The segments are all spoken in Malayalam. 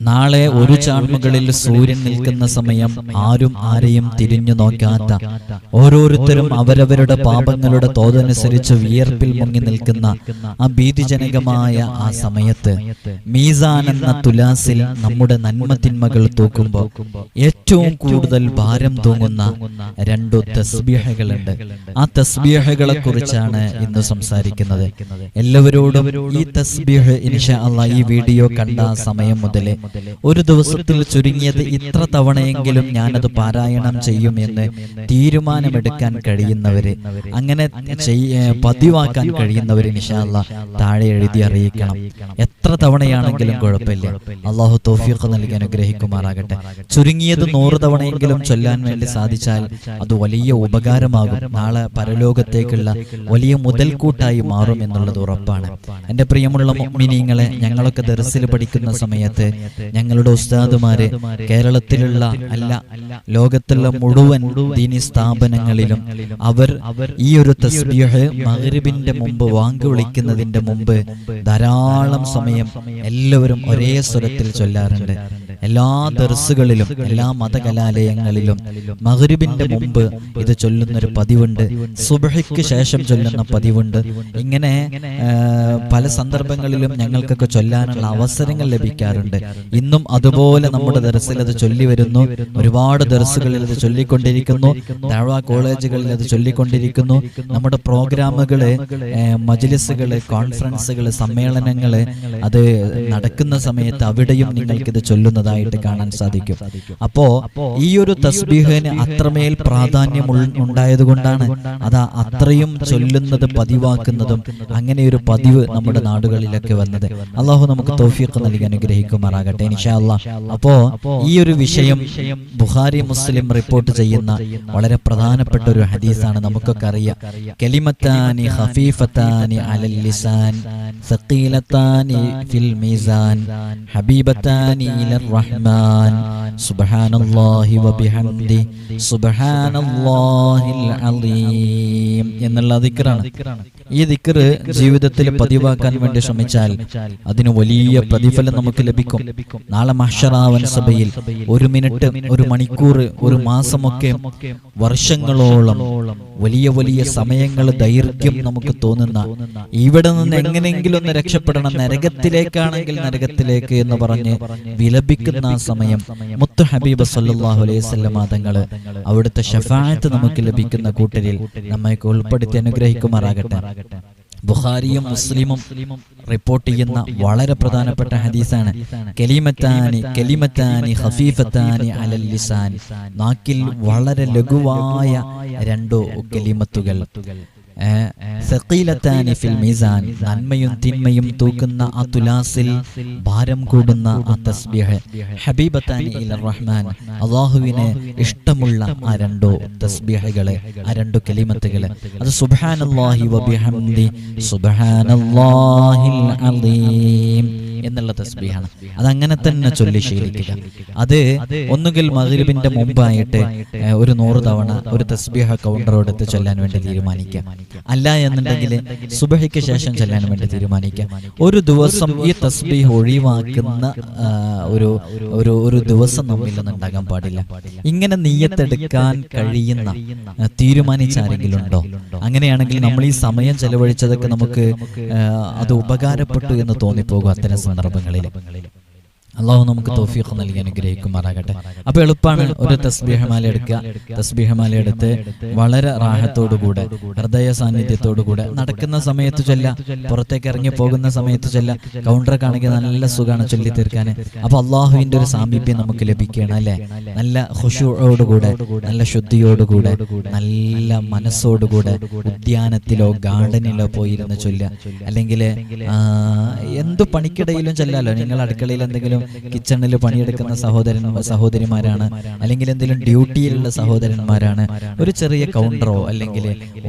നാളെ ഒരു ചാൺമുകളിൽ സൂര്യൻ നിൽക്കുന്ന സമയം ആരും ആരെയും തിരിഞ്ഞു നോക്കാത്ത ഓരോരുത്തരും അവരവരുടെ പാപങ്ങളുടെ തോതനുസരിച്ച് വിയർപ്പിൽ മുങ്ങി നിൽക്കുന്ന ആ ഭീതിജനകമായ ആ സമയത്ത് മീസാൻ എന്ന തുലാസിൽ നമ്മുടെ നന്മ തിന്മകൾ തൂക്കുമ്പോൾ ഏറ്റവും കൂടുതൽ ഭാരം തൂങ്ങുന്ന രണ്ടു തസ്ബീഹകളുണ്ട്. ആ തസ്ബീഹകളെ കുറിച്ചാണ് ഇന്ന് സംസാരിക്കുന്നത്. എല്ലാവരോടും ഈ തസ്ബീഹ് ഇൻഷാ അള്ള ഈ വീഡിയോ കണ്ട സമയം മുതലേ ഒരു ദിവസത്തിൽ ചുരുങ്ങിയത് ഇത്ര തവണയെങ്കിലും ഞാനത് പാരായണം ചെയ്യുമെന്ന് തീരുമാനമെടുക്കാൻ കഴിയുന്നവര് അങ്ങനെ പതിവാക്കാൻ കഴിയുന്നവര് നിഷാല്ല താഴെ എഴുതി അറിയിക്കണം. എത്ര തവണയാണെങ്കിലും കുഴപ്പമില്ല. അള്ളാഹു തോഫിയൊക്കെ നൽകി അനുഗ്രഹിക്കുമാറാകട്ടെ. ചുരുങ്ങിയത് നൂറ് തവണയെങ്കിലും ചൊല്ലാൻ വേണ്ടി സാധിച്ചാൽ അത് വലിയ ഉപകാരമാകും. നാളെ പരലോകത്തേക്കുള്ള വലിയ മുതൽക്കൂട്ടായി മാറും എന്നുള്ളത് ഉറപ്പാണ്. എന്റെ പ്രിയമുള്ള മിനിങ്ങളെ ഞങ്ങളൊക്കെ ദർസിൽ പഠിക്കുന്ന സമയത്ത് ഞങ്ങളുടെ ഉസ്താദുമാരെ കേരളത്തിലുള്ള അല്ല ലോകത്തുള്ള മുഴുവൻ ദീനി സ്ഥാപനങ്ങളിലും അവർ ഈ ഒരു തസ്ബീഹ് മഗ്രിബിന്റെ മുമ്പ് വാങ്ക് വിളിക്കുന്നതിന്റെ മുമ്പ് ധാരാളം സമയം എല്ലാവരും ഒരേ സ്വരത്തിൽ ചൊല്ലാറുണ്ട്. എല്ലാ ദർസുകളിലും എല്ലാ മതകലാലയങ്ങളിലും മഗ്രിബിന്റെ മുമ്പ് ഇത് ചൊല്ലുന്നൊരു പതിവുണ്ട്. സുബഹയ്ക്ക് ശേഷം ചൊല്ലുന്ന പതിവുണ്ട്. ഇങ്ങനെ പല സന്ദർഭങ്ങളിലും ഞങ്ങൾക്കൊക്കെ ചൊല്ലാനുള്ള അവസരങ്ങൾ ലഭിക്കാറുണ്ട്. ഇന്നും അതുപോലെ നമ്മുടെ ദർസിൽ അത് ചൊല്ലി വരുന്നു ഒരുപാട് ദർസുകളിൽ അത് ചൊല്ലിക്കൊണ്ടിരിക്കുന്നു. താഴ്വ കോളേജുകളിൽ അത് ചൊല്ലിക്കൊണ്ടിരിക്കുന്നു. നമ്മുടെ പ്രോഗ്രാമുകൾ മജ്ലിസുകൾ കോൺഫറൻസുകൾ സമ്മേളനങ്ങൾ അത് നടക്കുന്ന സമയത്ത് അവിടെയും നിങ്ങൾക്കിത് ഇത് ചൊല്ലുന്നതായിട്ട് കാണാൻ സാധിക്കും. അപ്പോ ഈ ഒരു തസ്ബീഹിന് അത്രമേൽ പ്രാധാന്യം ഉണ്ടായത് ഉണ്ടായതുകൊണ്ടാണ് അതാ അത്രയും ചൊല്ലുന്നത് പതിവാക്കുന്നതും അങ്ങനെ ഒരു പതിവ് നമ്മുടെ നാടുകളിലൊക്കെ വന്നത്. അള്ളാഹു നമുക്ക് തോഫിയൊക്കെ നൽകി അനുഗ്രഹിക്കുമാറാകട്ടെ ഇൻഷാ അല്ലാ അപ്പോ ഈ ഒരു വിഷയം ബുഹാരി മുസ്ലിം റിപ്പോർട്ട് ചെയ്യുന്ന വളരെ പ്രധാനപ്പെട്ട ഒരു ഹദീസാണ് നമുക്കൊക്കെ അറിയാം. കലിമത്താനി ഹഫീഫത്താനി അലൽ ലിസാൻ. സഖീലത്താനി ഫിൽ മീസാൻ. ഹബീബത്താനി ഇലർ റഹ്മാൻ സുബ്ഹാനല്ലാഹി വബിഹംദി സുബ്ഹാനല്ലാഹിൽ അലീം എന്നുള്ള ദിക്റാണ്. ഈ ദിക്കർ ജീവിതത്തിൽ പതിവാക്കാൻ വേണ്ടി ശ്രമിച്ചാൽ അതിന് വലിയ പ്രതിഫലം നമുക്ക് ലഭിക്കും. നാളെ മഹ്ഷറാവൻ സഭയിൽ ഒരു മിനിറ്റ് ഒരു മണിക്കൂർ ഒരു മാസമൊക്കെ വർഷങ്ങളോളം വലിയ വലിയ സമയങ്ങൾ ദൈർഘ്യം നമുക്ക് തോന്നുന്ന ഇവിടെ നിന്ന് എങ്ങനെയെങ്കിലും ഒന്ന് രക്ഷപ്പെടണം നരകത്തിലേക്കാണെങ്കിൽ നരകത്തിലേക്ക് എന്ന് പറഞ്ഞ് വിലപിക്കുന്ന ആ സമയം. മുത്തു ഹബീബ് സല്ലാഹു അലൈഹി വസല്ലമ തങ്ങൾ അവിടുത്തെ ഷഫായത്ത് നമുക്ക് ലഭിക്കുന്ന കൂട്ടരിൽ നമ്മൾക്ക് ഉൾപ്പെടുത്തി അനുഗ്രഹിക്കുമാറാകട്ടെ. ബുഖാരിയും മുസ്ലിമും റിപ്പോർട്ട് ചെയ്യുന്ന വളരെ പ്രധാനപ്പെട്ട ഹദീസാണ്. കലിമത്താനി കലിമത്താനി ഹഫീഫത്താനി അലൽ ലിസാൻ. നാക്കിൽ വളരെ ലഘുവായ രണ്ടോ കലിമത്തുകൾ. മീസാൻ നന്മയും തിന്മയും തൂക്കുന്ന ആ തുലാസിൽ ഭാരം കൂടുന്ന ആ തസ്ബിഹ്. ഹബീബത്താനി ഇല റഹ്മാൻ അള്ളാഹുവിന് ഇഷ്ടമുള്ള ആ രണ്ടോ തസ്ബിഹകൾ ആ രണ്ടു കലിമത്തുകൾ. അത് സുബ്ഹാനല്ലാഹി വബിഹംദി സുബ്ഹാനല്ലാഹിൽ അലീം എന്നുള്ള തസ്ബീഹാണ് അത് അങ്ങനെ തന്നെ ചൊല്ലി ശീലിക്കുക. അത് ഒന്നുകിൽ മഗ്രിബിന്റെ മുമ്പായിട്ട് ഒരു നൂറ് തവണ ഒരു തസ്ബീഹ കൗണ്ടർ എടുത്ത് ചൊല്ലാൻ വേണ്ടി തീരുമാനിക്കാം അല്ല എന്നുണ്ടെങ്കിൽ സുബഹയ്ക്ക് ശേഷം ചൊല്ലാൻ വേണ്ടി തീരുമാനിക്കാം ഒരു ദിവസം ഈ തസ്ബീഹ് ഒഴിവാക്കുന്ന ഒരു ഒരു ഒരു ദിവസം നമ്മിൽ ഉണ്ടാകാൻ പാടില്ല. ഇങ്ങനെ നീയത്തെടുക്കാൻ കഴിയുന്ന തീരുമാനിച്ചാരെങ്കിലും തീരുമാനിച്ച ആരെങ്കിലും ഉണ്ടോ അങ്ങനെയാണെങ്കിൽ നമ്മൾ ഈ സമയം ചെലവഴിച്ചതൊക്കെ നമുക്ക് അത് ഉപകാരപ്പെട്ടു എന്ന് തോന്നിപ്പോകും അത്തരം സന്ദർഭങ്ങളിൽ. അള്ളാഹു നമുക്ക് തോഫീഖ് നൽകി അനുഗ്രഹിക്കുമാറാകട്ടെ. അപ്പൊ എളുപ്പമാണ് ഒരു തസ്ബീഹമാല എടുക്കുക. തസ്ബീഹമാല എടുത്ത് വളരെ റാഹത്തോടുകൂടെ ഹൃദയ സാന്നിധ്യത്തോടുകൂടെ നടക്കുന്ന സമയത്ത് ചൊല്ല. പുറത്തേക്ക് ഇറങ്ങി പോകുന്ന സമയത്ത് ചൊല്ല. കൗണ്ടർ കാണിക്കുക നല്ല സുഖമാണ് ചൊല്ലി തീർക്കാൻ അപ്പൊ അള്ളാഹുവിന്റെ ഒരു സാമീപ്യം നമുക്ക് ലഭിക്കണം അല്ലെ? നല്ല ഖുശൂഅോടുകൂടെ നല്ല ശുദ്ധിയോടുകൂടെ നല്ല മനസ്സോടുകൂടെ ഉദ്യാനത്തിലോ ഗാർഡനിലോ പോയിരുന്ന് ചൊല്ല അല്ലെങ്കിൽ എന്തു പണിക്കിടയിലും ചൊല്ലാലോ? നിങ്ങൾ അടുക്കളയിൽ എന്തെങ്കിലും കിച്ചണിൽ പണിയെടുക്കുന്ന സഹോദരൻ സഹോദരിമാരാണ്. അല്ലെങ്കിൽ എന്തെങ്കിലും ഡ്യൂട്ടിയിലുള്ള സഹോദരന്മാരാണ്. ഒരു ചെറിയ കൗണ്ടറോ അല്ലെങ്കിൽ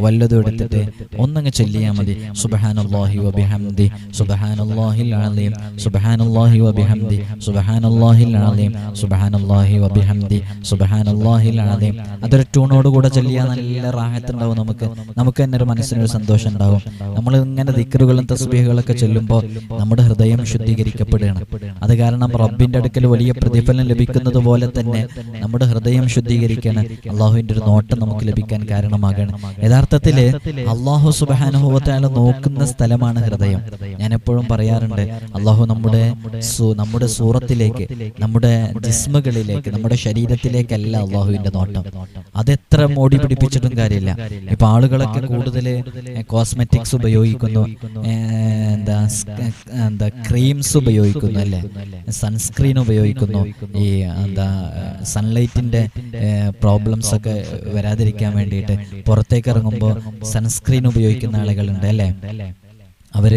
വല്ലതും എടുത്തിട്ട് ഒന്നങ്ങ് ചൊല്ലിയാൽ മതി. സുബഹാനല്ലാഹി വബിഹംദി സുബഹാനല്ലാഹിൽ അലീം. സുബഹാനല്ലാഹി വബിഹംദി സുബഹാനല്ലാഹിൽ അലീം. സുബഹാനല്ലാഹി വബിഹംദി സുബഹാനല്ലാഹിൽ അതൊരു ട്യൂണോട് കൂടെ ചൊല്ലിയാൽ നല്ല റാഹത്തുണ്ടാവും നമുക്ക്. നമുക്ക് തന്നെ ഒരു മനസ്സിനൊരു സന്തോഷം ഉണ്ടാവും നമ്മൾ ഇങ്ങനെ ദിക്കറുകളും തസ്ബീഹുകളൊക്കെ ചൊല്ലുമ്പോൾ നമ്മുടെ ഹൃദയം ശുദ്ധീകരിക്കപ്പെടുകയാണ്. അത് കാരണം കാരണം റബ്ബിന്റെ അടുക്കൽ വലിയ പ്രതിഫലം ലഭിക്കുന്നത് പോലെ തന്നെ നമ്മുടെ ഹൃദയം ശുദ്ധീകരിക്കാണ്. അള്ളാഹുവിന്റെ ഒരു നോട്ടം നമുക്ക് ലഭിക്കാൻ കാരണമാകണം. യഥാർത്ഥത്തിൽ അള്ളാഹു സുബാനുഭവത്തായാലും നോക്കുന്ന സ്ഥലമാണ് ഹൃദയം. ഞാൻ എപ്പോഴും പറയാറുണ്ട് അള്ളാഹു നമ്മുടെ നമ്മുടെ സൂറത്തിലേക്ക് നമ്മുടെ ജിസ്മുകളിലേക്ക് നമ്മുടെ ശരീരത്തിലേക്കല്ല അള്ളാഹുവിന്റെ നോട്ടം. അതെത്ര മോടി പിടിപ്പിച്ചിട്ടും കാര്യമില്ല. ഇപ്പൊ ആളുകളൊക്കെ കൂടുതൽ കോസ്മെറ്റിക്സ് ഉപയോഗിക്കുന്നു എന്താ എന്താ ക്രീംസ് ഉപയോഗിക്കുന്നു അല്ലേ? സൺസ്ക്രീൻ ഉപയോഗിക്കുന്നു. ഈ എന്താ സൺലൈറ്റിന്റെ പ്രോബ്ലംസ് ഒക്കെ വരാതിരിക്കാൻ വേണ്ടിയിട്ട് പുറത്തേക്ക് ഇറങ്ങുമ്പോൾ സൺസ്ക്രീൻ ഉപയോഗിക്കുന്ന ആളുകളുണ്ട് അല്ലേ? അവർ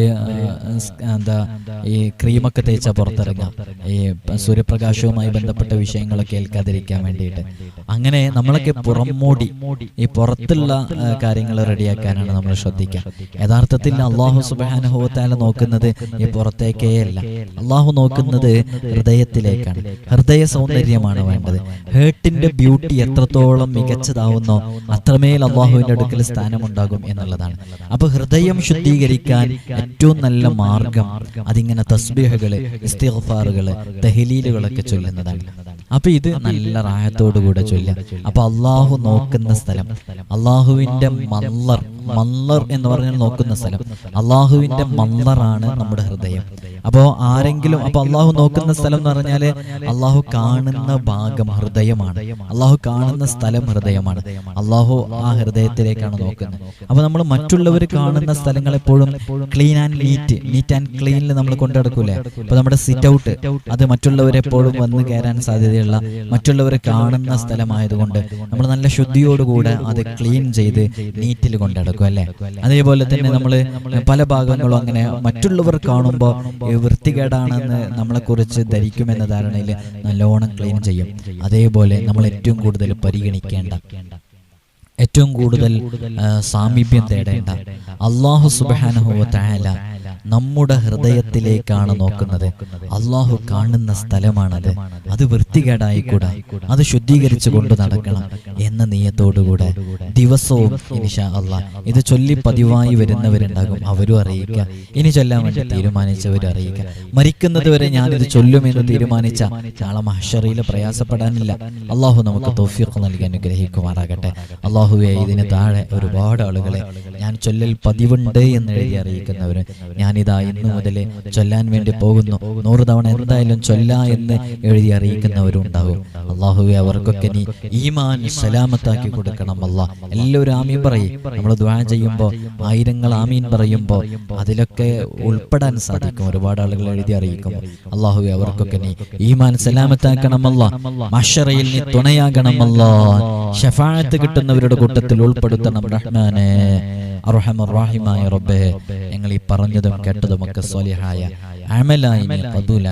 എന്താ ഈ ക്രീമൊക്കെ തേച്ച പുറത്തിറങ്ങാം. ഈ സൂര്യപ്രകാശവുമായി ബന്ധപ്പെട്ട വിഷയങ്ങളൊക്കെ ഏൽക്കാതിരിക്കാൻ വേണ്ടിയിട്ട്. അങ്ങനെ നമ്മളൊക്കെ പുറംമൂടി ഈ പുറത്തുള്ള കാര്യങ്ങൾ റെഡിയാക്കാനാണ് നമ്മൾ ശ്രദ്ധിക്കുക. യഥാർത്ഥത്തിൽ അള്ളാഹു സുബാനുഭവത്താല നോക്കുന്നത് ഈ പുറത്തേക്കേ അല്ല. അള്ളാഹു നോക്കുന്നത് ഹൃദയത്തിലേക്കാണ്. ഹൃദയ സൗന്ദര്യമാണ് വേണ്ടത്. ഹേർട്ടിന്റെ ബ്യൂട്ടി എത്രത്തോളം മികച്ചതാവുന്നോ അത്രമേൽ അള്ളാഹുവിന്റെ അടുക്കൽ സ്ഥാനമുണ്ടാകും എന്നുള്ളതാണ്. അപ്പൊ ഹൃദയം ശുദ്ധീകരിക്കാൻ ഏറ്റവും നല്ല മാർഗം അതിങ്ങനെ തസ്ബീഹകൾ ഇസ്തിഗ്ഫാറുകൾ തഹലീലുകളൊക്കെ ചൊല്ലുന്നതാണ്. അപ്പൊ ഇത് നല്ല റായത്തോടുകൂടെ ചൊല്ലുക. അപ്പൊ അള്ളാഹു നോക്കുന്ന സ്ഥലം. അള്ളാഹുവിന്റെ മല്ലർ മല്ലർ എന്ന് പറഞ്ഞാൽ നോക്കുന്ന സ്ഥലം. അള്ളാഹുവിന്റെ മല്ലറാണ് നമ്മുടെ ഹൃദയം. അപ്പോ ആരെങ്കിലും അപ്പൊ അള്ളാഹു നോക്കുന്ന സ്ഥലം എന്ന് പറഞ്ഞാൽ അള്ളാഹു കാണുന്ന ഭാഗം ഹൃദയമാണ്. അള്ളാഹു കാണുന്ന സ്ഥലം ഹൃദയമാണ്. അള്ളാഹു ആ ഹൃദയത്തിലേക്കാണ് നോക്കുന്നത്. അപ്പൊ നമ്മൾ മറ്റുള്ളവർ കാണുന്ന സ്ഥലങ്ങൾ എപ്പോഴും clean and neat neat and ക്ലീനിൽ നമ്മൾ കൊണ്ടുനടക്കൂലേ? അപ്പൊ നമ്മുടെ സിറ്റ് ഔട്ട് അത് മറ്റുള്ളവരെപ്പോഴും വന്ന് കയറാൻ സാധ്യതയുള്ള മറ്റുള്ളവർ കാണുന്ന സ്ഥലമായതുകൊണ്ട് നമ്മൾ നല്ല ശുദ്ധിയോടുകൂടെ അത് ക്ലീൻ ചെയ്ത് നീറ്റിൽ കൊണ്ടെടുക്കും അല്ലേ? അതേപോലെ തന്നെ നമ്മൾ പല ഭാഗങ്ങളും അങ്ങനെ മറ്റുള്ളവർ കാണുമ്പോൾ വൃത്തികേടാണെന്ന് നമ്മളെ കുറിച്ച് ധരിക്കുമെന്ന ധാരണയിൽ നല്ലോണം ക്ലീൻ ചെയ്യും. അതേപോലെ നമ്മൾ ഏറ്റവും കൂടുതൽ പരിഗണിക്കേണ്ട ഏറ്റവും കൂടുതൽ സാമീപ്യം തേടേണ്ട. അള്ളാഹു സുബാനുഭവത്തായാല തായാല നമ്മുടെ ഹൃദയത്തിലേക്കാണ് നോക്കുന്നത്. അള്ളാഹു കാണുന്ന സ്ഥലമാണത്. അത് വൃത്തികേടായിക്കൂടാ. അത് ശുദ്ധീകരിച്ചു കൊണ്ട് നടക്കണം എന്ന നീയത്തോടുകൂടെ ദിവസവും ഇനിഷാ അള്ളാഹ് ഇത് ചൊല്ലി പതിവായി വരുന്നവരുണ്ടാകും. അവരും അറിയിക്കുക. ഇനി ചൊല്ലാൻ വേണ്ടി തീരുമാനിച്ചവരും അറിയിക്കുക. മരിക്കുന്നത് വരെ ഞാനിത് ചൊല്ലുമെന്ന് തീരുമാനിച്ച നാളെ മഹഷറിയിൽ പ്രയാസപ്പെടാനില്ല. അള്ളാഹു നമുക്ക് തോഫിയൊക്കെ നൽകി അനുഗ്രഹിക്കുമാറാകട്ടെ. അള്ളാഹുവെ ഇതിന് താഴെ ഒരുപാട് ആളുകളെ ഞാൻ ചൊല്ലൽ പതിവുണ്ട് എന്ന് എഴുതി അറിയിക്കുന്നവര് ഞാനിതാ ഇന്നു മുതൽ ചൊല്ലാൻ വേണ്ടി പോകുന്നു. നൂറ് തവണ എന്തായാലും ചൊല്ല എന്ന് എഴുതി അറിയിക്കുന്നവരും ഉണ്ടാകും അള്ളാഹുവെ അവർക്കൊക്കെ നീ ഈമാൻ സലാമത്താക്കി കൊടുക്കണം. അല്ല എല്ലാവരും ആമീൻ പറയും. നമ്മൾ ദ്വാ ചെയ്യുമ്പോൾ ആയിരങ്ങൾ ആമീൻ പറയുമ്പോൾ അതിലൊക്കെ ഉൾപ്പെടാൻ സാധിക്കും. ഒരുപാട് ആളുകൾ എഴുതി അറിയിക്കും. അള്ളാഹുവെ അവർക്കൊക്കെ നീ ഈമാൻ സലാമത്താക്കണമല്ല മഷറയിൽ നീ തുണയാകണമല്ല ഷഫാഴത്ത് കിട്ടുന്നവരുടെ കൂട്ടത്തിൽ ഉൾപ്പെടുത്തണം റഹ്മാനെ. അർഹമർ റബ്ബെ ഞങ്ങൾ ഈ പറഞ്ഞതും കേട്ടതുമൊക്കെ സ്വലിഹായ അമലായി നീ പതുല